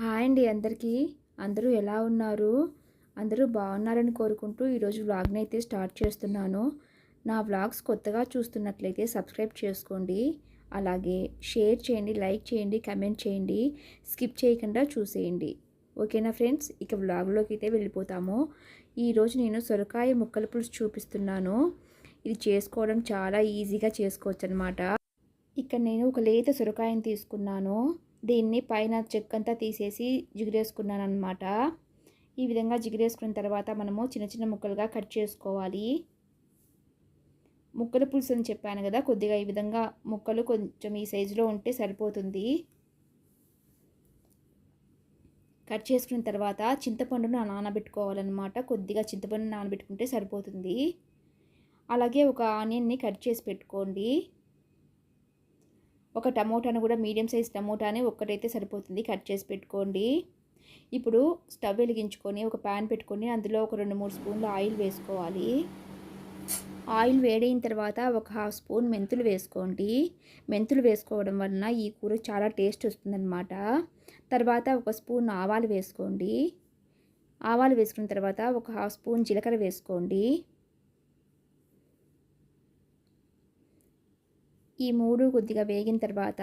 Hi అండి అందరికీ. అందరూ ఎలా ఉన్నారు? అందరూ బాగున్నారని కోరుకుంటూ ఈరోజు వ్లాగ్ని అయితే స్టార్ట్ చేస్తున్నాను. నా వ్లాగ్స్ కొత్తగా చూస్తున్నట్లయితే సబ్స్క్రైబ్ చేసుకోండి. అలాగే షేర్ చేయండి లైక్ చేయండి కమెంట్ చేయండి స్కిప్ చేయకుండా చూసేయండి. ఓకేనా ఫ్రెండ్స్? ఇక వ్లాగ్లోకి అయితే వెళ్ళిపోతాము. ఈరోజు నేను సొరకాయ ముక్కల పులుసు చూపిస్తున్నాను. ఇది చేసుకోవడం చాలా ఈజీగా చేసుకోవచ్చు అనమాట ఇక్కడ నేను ఒక లేత సొరకాయని తీసుకున్నాను. దీన్ని పైన చెక్కంతా తీసేసి జిగిరేసుకున్నాను అనమాట ఈ విధంగా జిగురేసుకున్న తర్వాత మనము చిన్న చిన్న ముక్కలుగా కట్ చేసుకోవాలి. ముక్కల పులుసు అని చెప్పాను కదా కొద్దిగా ఈ విధంగా ముక్కలు కొంచెం ఈ సైజులో ఉంటే సరిపోతుంది. కట్ చేసుకున్న తర్వాత చింతపండును నానబెట్టుకోవాలన్నమాట. కొద్దిగా చింతపండు నానబెట్టుకుంటే సరిపోతుంది. అలాగే ఒక ఆనియన్ని కట్ చేసి పెట్టుకోండి. ఒక టమోటాను కూడా మీడియం సైజ్ టమోటాని ఒక్కటైతే సరిపోతుంది. కట్ చేసి పెట్టుకోండి. ఇప్పుడు స్టవ్ వెలిగించుకొని ఒక ప్యాన్ పెట్టుకొని అందులో ఒక రెండు మూడు స్పూన్లు ఆయిల్ వేసుకోవాలి. ఆయిల్ వేడైన తర్వాత ఒక హాఫ్ స్పూన్ మెంతులు వేసుకోండి. మెంతులు వేసుకోవడం వలన ఈ కూర చాలా టేస్ట్ వస్తుందన్నమాట. తర్వాత ఒక స్పూన్ ఆవాలు వేసుకోండి. ఆవాలు వేసుకున్న తర్వాత ఒక హాఫ్ స్పూన్ జీలకర్ర వేసుకోండి. ఈ మూడు కొద్దిగా వేగిన తర్వాత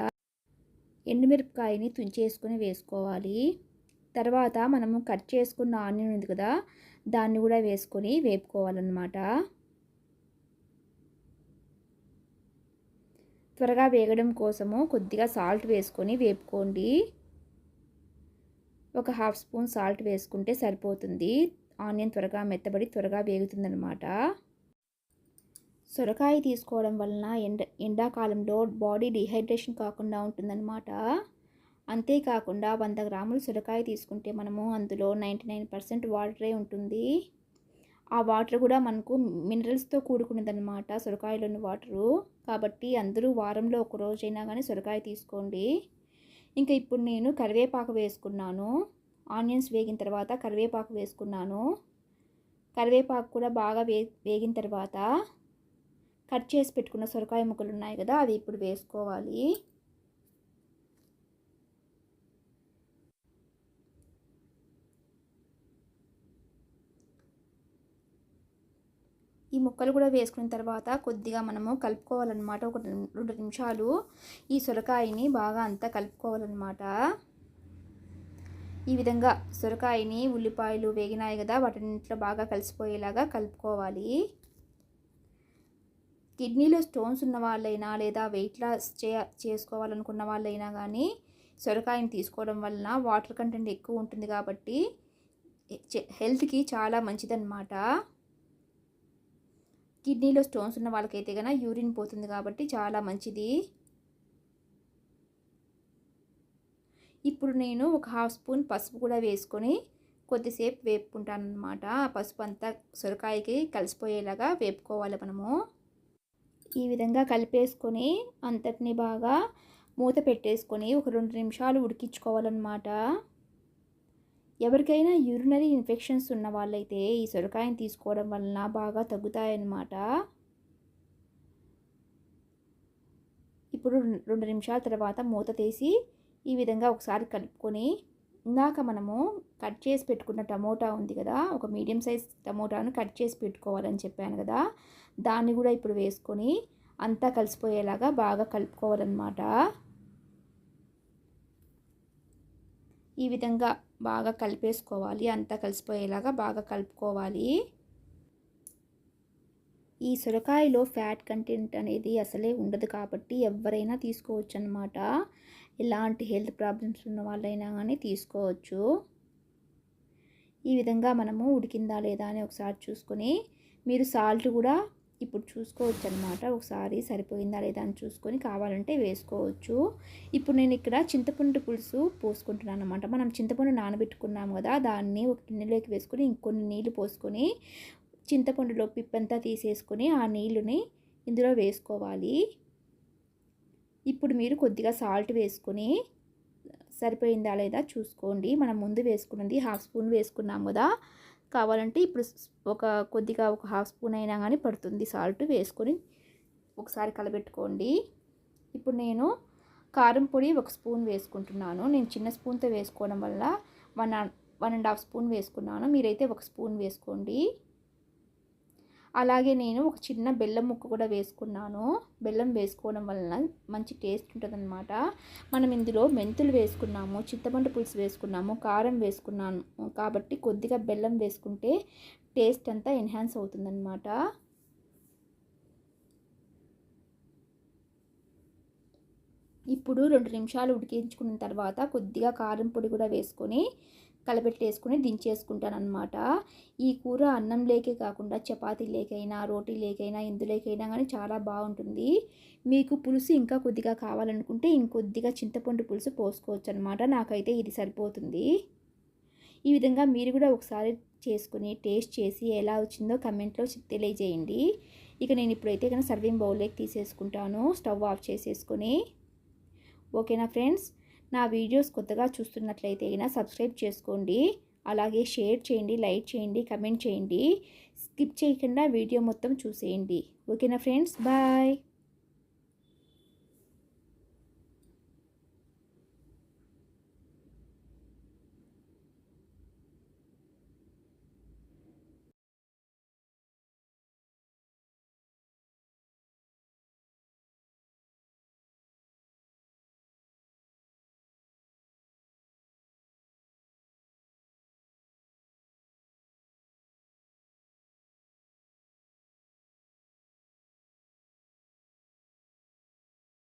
ఎండుమిరపకాయని తుంచేసుకొని వేసుకోవాలి. తర్వాత మనము కట్ చేసుకున్న ఆనియన్ ఉంది కదా దాన్ని కూడా వేసుకొని వేపుకోవాలన్నమాట. త్వరగా వేగడం కోసము కొద్దిగా సాల్ట్ వేసుకొని వేపుకోండి. ఒక హాఫ్ స్పూన్ సాల్ట్ వేసుకుంటే సరిపోతుంది. ఆనియన్ త్వరగా మెత్తబడి త్వరగా వేగుతుందనమాట సొరకాయ తీసుకోవడం వలన ఎండ ఎండాకాలంలో బాడీ డిహైడ్రేషన్ కాకుండా ఉంటుందన్నమాట. అంతేకాకుండా వంద గ్రాములు సొరకాయ తీసుకుంటే మనము అందులో నైంటీ నైన్ పర్సెంట్ వాటరే ఉంటుంది. ఆ వాటర్ కూడా మనకు మినరల్స్తో కూడుకున్నదన్నమాట సొరకాయలోని వాటరు. కాబట్టి అందరూ వారంలో ఒక రోజైనా కానీ సొరకాయ తీసుకోండి. ఇంకా ఇప్పుడు నేను కరివేపాకు వేసుకున్నాను. ఆనియన్స్ వేగిన తర్వాత కరివేపాకు వేసుకున్నాను. కరివేపాకు కూడా బాగా వే వేగిన తర్వాత కట్ చేసి పెట్టుకున్న సొరకాయ ముక్కలు ఉన్నాయి కదా అవి ఇప్పుడు వేసుకోవాలి. ఈ ముక్కలు కూడా వేసుకున్న తర్వాత కొద్దిగా మనము కలుపుకోవాలన్నమాట ఒక రెండు నిమిషాలు ఈ సొరకాయని బాగా అంతా కలుపుకోవాలన్నమాట. ఈ విధంగా సొరకాయని ఉల్లిపాయలు వేగినాయి కదా వాటినింట్లో బాగా కలిసిపోయేలాగా కలుపుకోవాలి. కిడ్నీలో స్టోన్స్ ఉన్న వాళ్ళైనా లేదా వెయిట్ లాస్ చే చేసుకోవాలనుకున్న వాళ్ళైనా కానీ సొరకాయని తీసుకోవడం వలన వాటర్ కంటెంట్ ఎక్కువ ఉంటుంది కాబట్టి హెల్త్కి చాలా మంచిదన్నమాట. కిడ్నీలో స్టోన్స్ ఉన్న వాళ్ళకైతే కనుక యూరిన్ పోతుంది కాబట్టి చాలా మంచిది. ఇప్పుడు నేను ఒక హాఫ్ స్పూన్ పసుపు కూడా వేసుకొని కొద్దిసేపు వేపుకుంటాను అనమాట ఆ పసుపు అంతా సొరకాయకి కలిసిపోయేలాగా వేపుకోవాలి మనము. ఈ విధంగా కలిపేసుకొని అంతటిని బాగా మూత పెట్టేసుకొని ఒక రెండు నిమిషాలు ఉడికించుకోవాలన్నమాట. ఎవరికైనా యూరినరీ ఇన్ఫెక్షన్స్ ఉన్న వాళ్ళైతే ఈ సొరకాయని తీసుకోవడం వలన బాగా తగ్గుతాయన్నమాట. ఇప్పుడు రెండు నిమిషాల తర్వాత మూత తీసి ఈ విధంగా ఒకసారి కలుపుకొని ఇందాక మనము కట్ చేసి పెట్టుకున్న టమోటా ఉంది కదా ఒక మీడియం సైజ్ టమోటాను కట్ చేసి పెట్టుకోవాలని చెప్పాను కదా దాన్ని కూడా ఇప్పుడు వేసుకొని అంతా కలిసిపోయేలాగా బాగా కలుపుకోవాలన్నమాట. ఈ విధంగా బాగా కలిపేసుకోవాలి అంతా కలిసిపోయేలాగా బాగా కలుపుకోవాలి. ఈ సొరకాయలో ఫ్యాట్ కంటెంట్ అనేది అసలే ఉండదు కాబట్టి ఎవరైనా తీసుకోవచ్చు అన్నమాట ఎలాంటి హెల్త్ ప్రాబ్లమ్స్ ఉన్న వాళ్ళైనా కానీ తీసుకోవచ్చు. ఈ విధంగా మనము ఉడికిందా లేదా అని ఒకసారి చూసుకొని మీరు సాల్ట్ కూడా ఇప్పుడు చూసుకోవచ్చు అనమాట ఒకసారి సరిపోయిందా లేదా అని చూసుకొని కావాలంటే వేసుకోవచ్చు. ఇప్పుడు నేను ఇక్కడ చింతపండు పులుసు పోసుకుంటున్నాను అనమాట మనం చింతపండు నానబెట్టుకున్నాం కదా దాన్ని ఒక గిన్నెలోకి వేసుకొని ఇంకొన్ని నీళ్ళు పోసుకొని చింతపండులో పిప్పంతా తీసేసుకొని ఆ నీళ్ళని ఇందులో వేసుకోవాలి. ఇప్పుడు మీరు కొద్దిగా సాల్ట్ వేసుకొని సరిపోయిందా లేదా చూసుకోండి. మనం ముందు వేసుకున్నది హాఫ్ స్పూన్ వేసుకున్నాం కదా. కావాలంటే ఇప్పుడు ఒక కొద్దిగా ఒక హాఫ్ స్పూన్ అయినా కానీ పడుతుంది సాల్ట్ వేసుకొని ఒకసారి కలబెట్టుకోండి. ఇప్పుడు నేను కారం పొడి ఒక స్పూన్ వేసుకుంటున్నాను. నేను చిన్న స్పూన్తో వేసుకోవడం వల్ల one one and half spoon వేసుకున్నాను. మీరైతే ఒక స్పూన్ వేసుకోండి. అలాగే నేను ఒక చిన్న బెల్లం ముక్క కూడా వేసుకున్నాను. బెల్లం వేసుకోవడం వలన మంచి టేస్ట్ ఉంటుందన్నమాట. మనం ఇందులో మెంతులు వేసుకున్నాము చింతపండు పులుసు వేసుకున్నాము కారం వేసుకున్నాను. కాబట్టి కొద్దిగా బెల్లం వేసుకుంటే టేస్ట్ అంతా ఎన్హాన్స్ అవుతుందన్నమాట. ఇప్పుడు రెండు నిమిషాలు ఉడికించుకున్న తర్వాత కొద్దిగా కారం పొడి కూడా వేసుకొని కలపెట్టేసుకుని దించేసుకుంటాను అనమాట ఈ కూర అన్నం లేకే కాకుండా చపాతీ లేకైనా రోటీ లేకైనా ఇందులోకైనా కానీ చాలా బాగుంటుంది. మీకు పులుసు ఇంకా కొద్దిగా కావాలనుకుంటే ఇంకొద్దిగా చింతపండు పులుసు పోసుకోవచ్చు అనమాట నాకైతే ఇది సరిపోతుంది. ఈ విధంగా మీరు కూడా ఒకసారి చేసుకుని టేస్ట్ చేసి ఎలా వచ్చిందో కమెంట్లో తెలియజేయండి. ఇక నేను ఇప్పుడైతే కనుక సర్వింగ్ బౌల్లోకి తీసేసుకుంటాను. స్టవ్ ఆఫ్ చేసేసుకొని. ఓకేనా ఫ్రెండ్స్? నా వీడియోస్ కొత్తగా చూస్తున్నట్లయితే అయినా సబ్స్క్రైబ్ చేసుకోండి. అలాగే షేర్ చేయండి లైక్ చేయండి కమెంట్ చేయండి. స్కిప్ చేయకుండా వీడియో మొత్తం చూసేయండి. ఓకేనా ఫ్రెండ్స్? బాయ్.